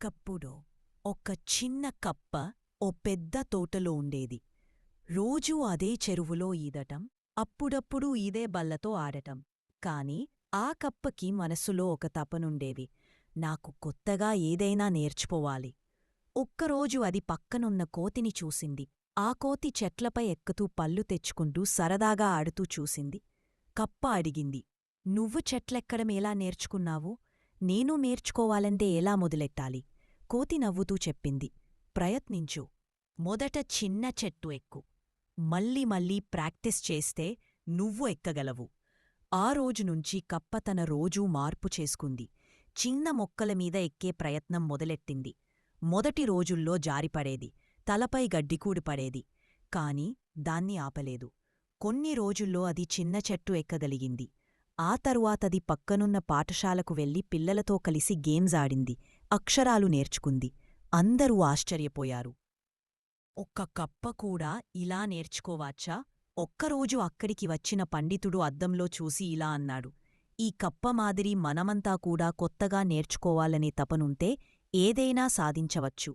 ఒకప్పుడు ఒక చిన్న కప్ప ఓ పెద్ద తోటలో ఉండేది. రోజూ అదే చెరువులో ఈదటం అప్పుడప్పుడు ఈదే బల్లతో ఆడటం. కాని ఆ కప్పకి మనసులో ఒక తపనుండేది. నాకు కొత్తగా ఏదైనా నేర్చుకోవాలి. ఒక్కరోజు అది పక్కనున్న కోతిని చూసింది. ఆ కోతి చెట్లపై ఎక్కుతూ పళ్ళు తెచ్చుకుంటూ సరదాగా ఆడుతూ చూసింది. కప్ప అడిగింది నువ్వు చెట్లెక్కడం ఎలా నేర్చుకున్నావు? నేను నేర్చుకోవాలంటే ఎలా మొదలెట్టాలి? కోతి నవ్వుతూ చెప్పింది. ప్రయత్నించు. మొదట చిన్న చెట్టు ఎక్కు. మళ్ళీ మళ్ళీ ప్రాక్టీస్ చేస్తే నువ్వు ఎక్కగలవు. ఆ రోజునుంచి కప్ప తన రోజూ మార్పు చేసుకుంది. చిన్న మొక్కల మీద ఎక్కే ప్రయత్నం మొదలెట్టింది. మొదటి రోజుల్లో జారిపడేది. తలపై గడ్డికూడిపడేది కాని దాన్ని ఆపలేదు. కొన్ని రోజుల్లో అది చిన్న చెట్టు ఎక్కగలిగింది. ఆ తరువాతది పక్కనున్న పాఠశాలకు వెళ్ళి పిల్లలతో కలిసి గేమ్స్ ఆడింది అక్షరాలు నేర్చుకుంది. అందరూ ఆశ్చర్యపోయారు. ఒక్క కప్ప కూడా ఇలా నేర్చుకోవాచ్చా? ఒక్కరోజు అక్కడికి వచ్చిన పండితుడు అద్దంలో చూసి ఇలా అన్నాడు. ఈ కప్ప మాదిరి మనమంతా కూడా కొత్తగా నేర్చుకోవాలనే తపనుంటే ఏదైనా సాధించవచ్చు.